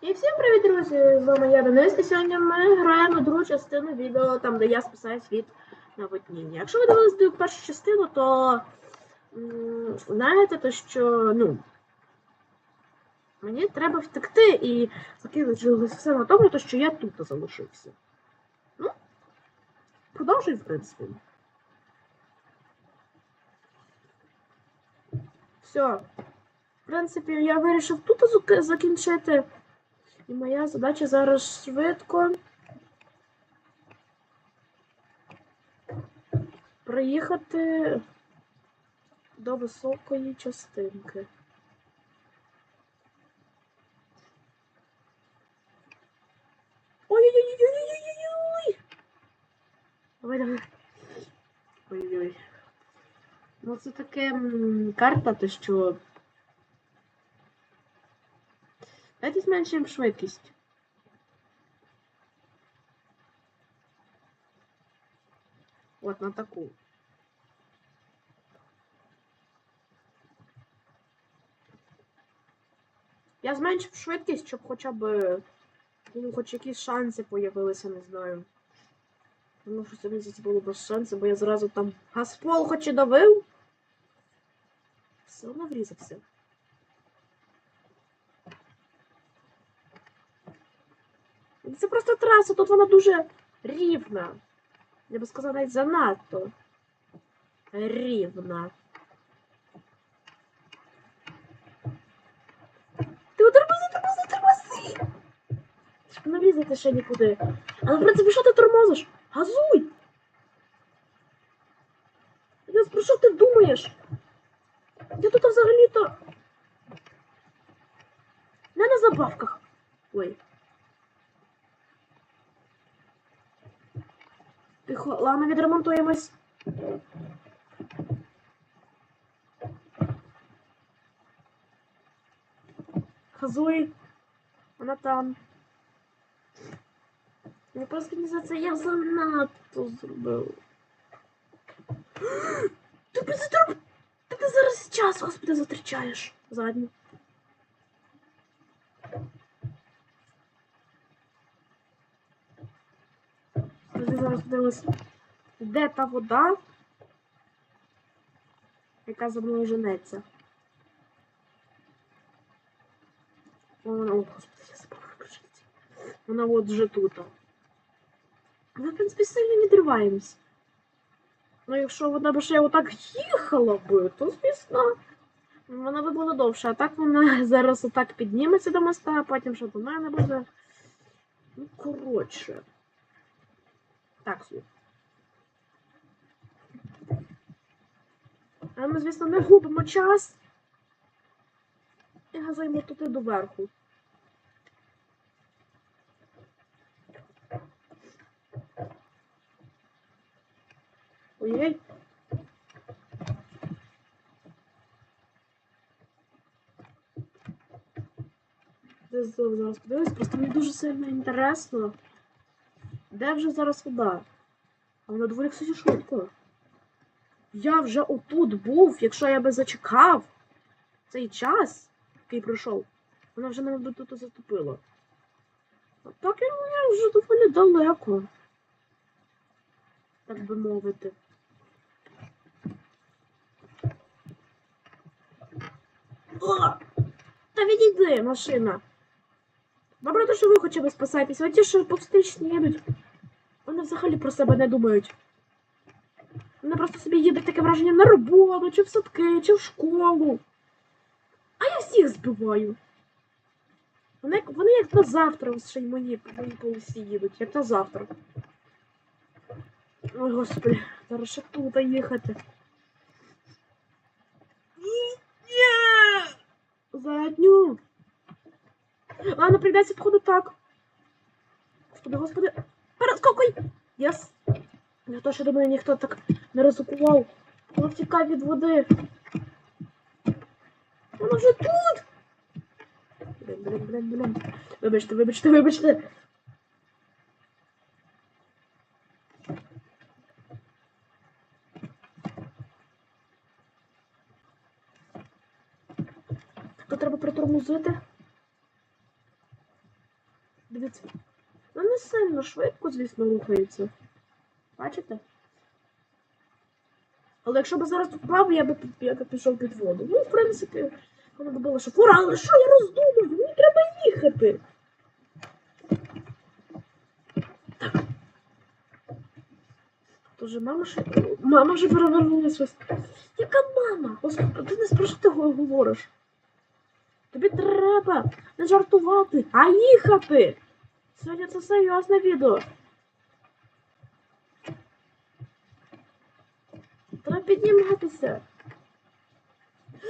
І всім привіт, друзі! З вами я Денис, і сьогодні ми граємо другу частину відео, там де я спасаю світ наводніння. Якщо ви дивились першу частину, то знаєте, то що ну, мені треба втекти і закинути все на тому, то що я тут залишився. Ну, продовжуй, в принципі. Все. В принципі, я вирішив тут закінчити. І моя задача зараз швидко приїхати до високої частинки. Ой-ой-ой-ой-ой-ой-ой! Давай, давай. Ой-ой. Ну, це таке карта, то що. Давайте зменшуємо швидкість. От на таку. Я зменшив швидкість, щоб хоча б ну, хоч якісь шанси появилися, не знаю. Ну, що це місяць було без шансів, бо я зразу там Гаспол хоч і давив. Все одно врізався. Це просто траса, тут вона дуже рівна. Я би сказала, навіть занадто рівна. Ти тормози, тормози, тормози! Щоб не врізати ще нікуди. Але в принципі, що ти тормозиш? Газуй! Про що ти думаєш? Я тут взагалі-то. Не на забавках. Ой. Тихо, ладно, відремонтуємось. Хазуй. Вона там. Мені просто не за це я занадто зробив. Ти. Та ти зараз час, господи, затрачаєш. Задню. Зараз подивимось. Де та вода, яка за мною женеться? Вона, о, господи, я забула включити. Вона от вже тут. Ми, в принципі, сильно не триваємось. Ну, якщо вона б ще отак їхала би, то, звісно, вона би була довша. А так вона зараз отак підніметься до моста, а потім що до мене буде. Ну, коротше. Так, слух. А ми, звісно, не губимо час. І газуємо туди доверху. Ой-ой. Зараз подивись, просто мені дуже сильно інтересно. Де вже зараз вода? А на дворі, кстати, швидко. Я вже отут був, якщо я би зачекав цей час, який пройшов, вона вже мене би тут затопила. А так я, я вже доволі далеко. Так би мовити. О! Та відійди, машина. Добре, то, що ви хоча б спасаєтесь, а ті, що повстрічні їдуть, вони взагалі про себе не думають. Вони просто собі їдуть таке враження на роботу, чи в садки, чи в школу. А я всіх збиваю. Вони, вони як на завтра ще й мої, мої полосі їдуть, як на завтра. Ой, господи, зараз ще тут їхати. Задню. Ладно, прийдеться походу так. Господи, господи. Перескокуй! Єс! Я то, до мене ніхто так не ризикував. Вона втікає від води. Вона вже тут! Блін, блін, блін, блін. Вибачте, вибачте, вибачте. То треба притормозити. Дивіться. Ну не сильно швидко, звісно, рухається. Бачите? Але якщо б зараз тут впав, я би, пішов під воду. Ну, в принципі, вона б була шофура, але що я роздумую? Мені треба їхати. Тож мама ще. Мама вже перевернулася. Яка мама? Господи, ти не про що ти говориш? Тобі треба не жартувати, а їхати. Сьогодні це серйозне відео. Треба підніматися.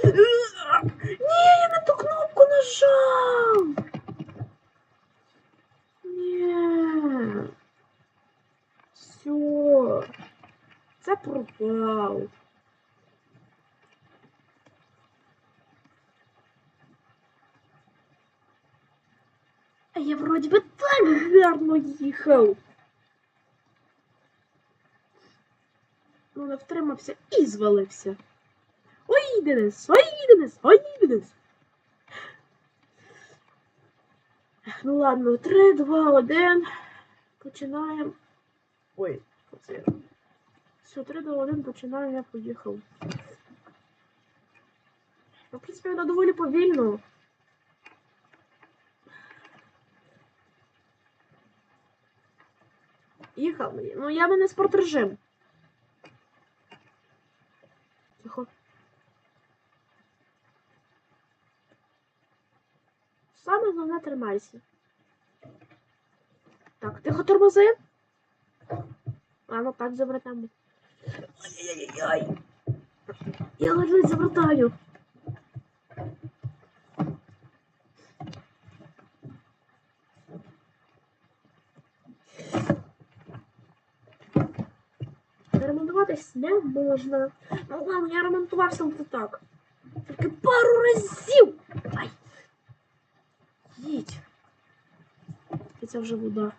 Ні, я не ту кнопку нажав. Ні. Все. Це пропав. А я вроді би так гарно їхав. Ну, не втримався і звалився. Ой, Денис, ой, Денис, ой, Денис. Ну ладно, три, два, один. Починаємо. Ой, оце. Все, три, два, один, починаємо, я поїхав. Ну, в принципі, вона доволі повільно. Їхав мені. Ну, я мене спортрежим. Тихо. Саме головне тримайся. Так, тихо тормози. А ну так завертаємо. Ай-яй-яй. Я ледве завертаю. Ремонтуватись не можна. Ну ладно, я ремонтувався але так. Тільки пару разів. Ай. Їдь. І це вже вода.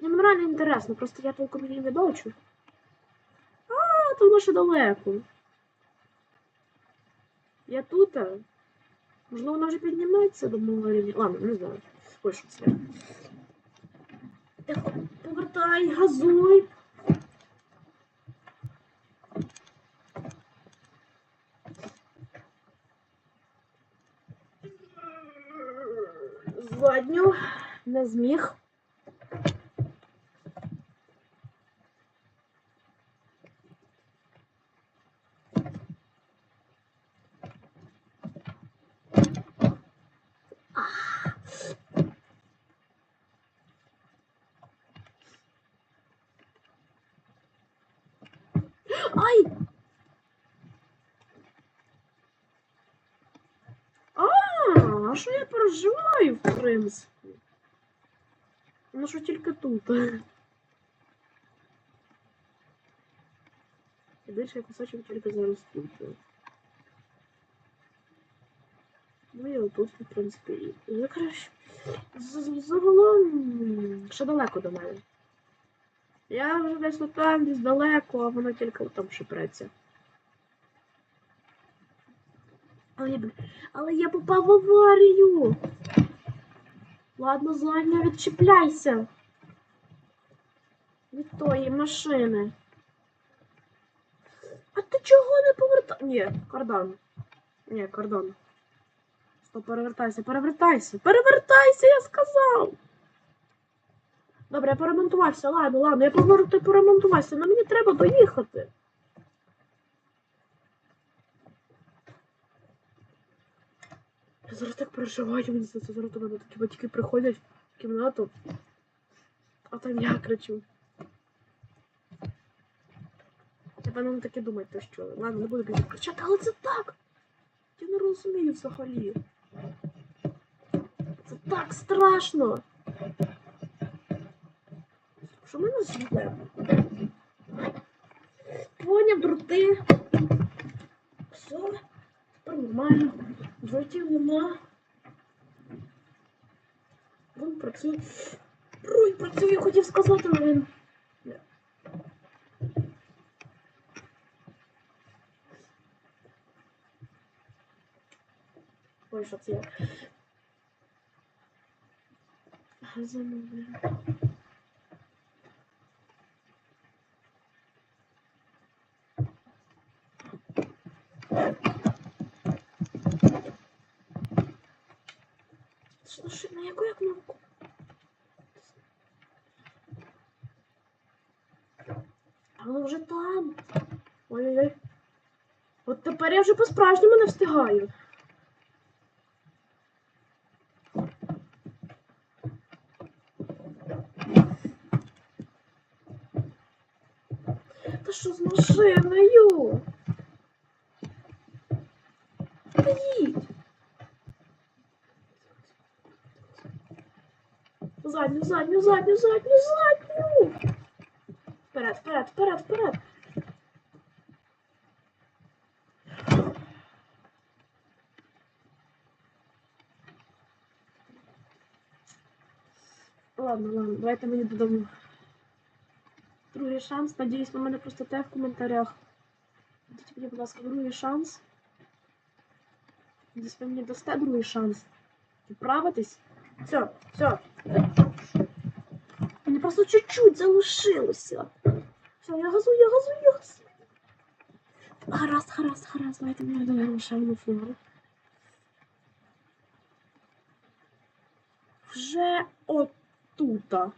Мені реально інтересно, просто я толком її не бачу. А, то воно ще далеко. Я тут. Можливо, вона вже підніметься до мого рівня. Ладно, не знаю. Ой, що це. Повертай, газуй. Задню не зміг. Ай! А, а що я переживаю, в принципі? Що тільки тут. І більше я кусочок тільки зараз тут. Ну і отут, в принципі, і з- Загалом ще далеко до мене. Я вже десь тут там, десь далеко, а воно тільки там шипреться. Але я попав в аварію. Ладно, задня, відчіпляйся. Від тої машини. А ти чого не поверта... Ні, кардан. Ні, кардан. Стоп, перевертайся, перевертайся, перевертайся, я сказав. Добре, я поремонтувався, ладно, ладно, я поговорю, ти поремонтувався, але мені треба доїхати. Я зараз так переживаю, мені здається, зараз до мене такі батьки приходять в кімнату, а там я кричу. Напевно, таки думаєте, що ладно, не буду більше кричати, але це так. Я не розумію взагалі. Це так страшно. Що мене зле? Поняв, дроти. Все, тепер нормально. Нема. Руль працює. Руль працює, хотів сказати, але. Ой, що це я? Замовлю. На яку я кнопку? А воно вже там. Ой-ой-ой. От тепер я вже по-справжньому не встигаю. Та що з машиною? Та їдь. Задню, задню, задню, задню, задню. Вперед, вперед, вперед, вперед. Ладно, ладно, давайте мені додому. Другий шанс. Надіюсь, ви мене простите в коментарях. Дайте мені, будь ласка, другий шанс. Десь ви мені дасте другий шанс. Вправитись? Все, все. Мені просто чуть-чуть залишилося. Все, я газую, я газую, я газую. Гаразд, гаразд, гаразд, давайте мені додаємо ще одну фігуру. Вже отута.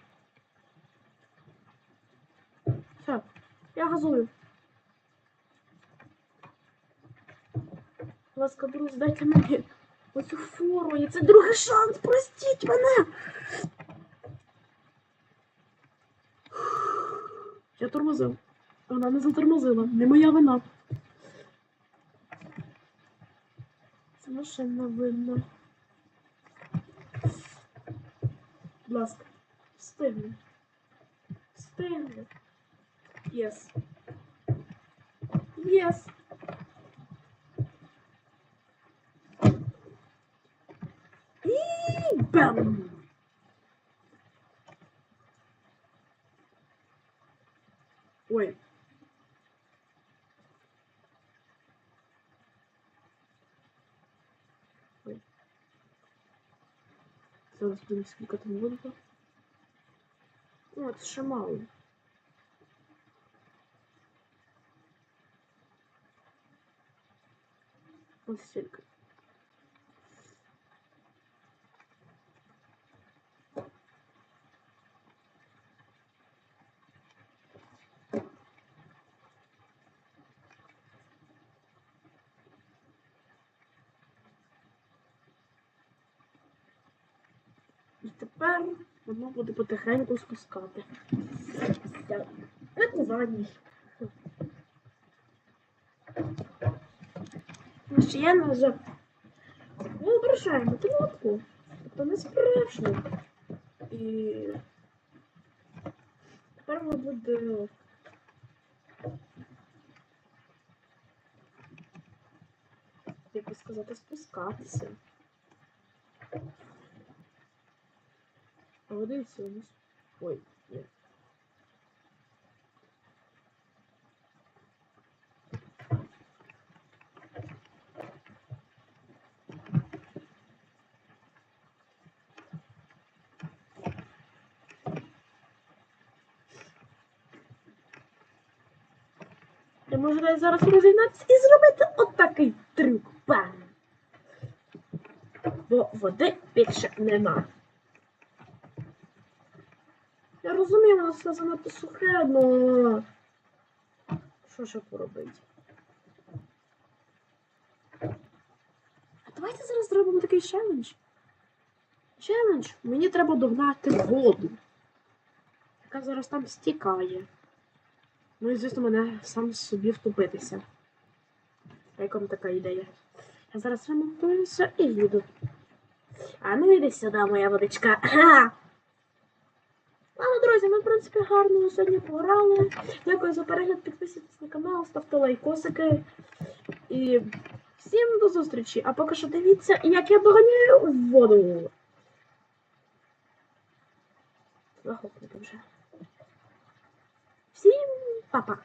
Все, я газую. Будь ласка, друзі, дайте мені оцю фору. І це другий шанс, простіть мене. Я тормозив. Вона не затормозила. Не моя вина. Це машина винна. Будь ласка, встигни. Встигни. Єс. Єс. Бам! Ой. Ой. Зараз буде скільки там буде. О, це ще мало. Ось стільки. І тепер воно буде потихеньку спускати. Це задній. Ну, Ще я вже ми ображаємо кнопку. Тобто не справжню. І тепер воно буде. Як би сказати, спускатися. А вот дивіться у нас. Ой, ні. Я можу зараз розігнатися і зробити отакий трюк. Бам! Бо води більше нема. Я розумію, воно все занадто сухе. Що ще поробити? А давайте зараз зробимо такий челендж. Челендж. Мені треба догнати воду, яка зараз там стікає. Ну і звісно, мене сам собі втопитися. Як вам така ідея? Я зараз ремонтуюся і їду. А ну іди сюди, моя водичка. Але, друзі, ми, в принципі, гарно сьогодні пограли. Дякую за перегляд, підписуйтесь на канал, ставте лайкосики. І всім до зустрічі. А поки що дивіться, як я доганяю воду. Захопнути вже. Всім па-па.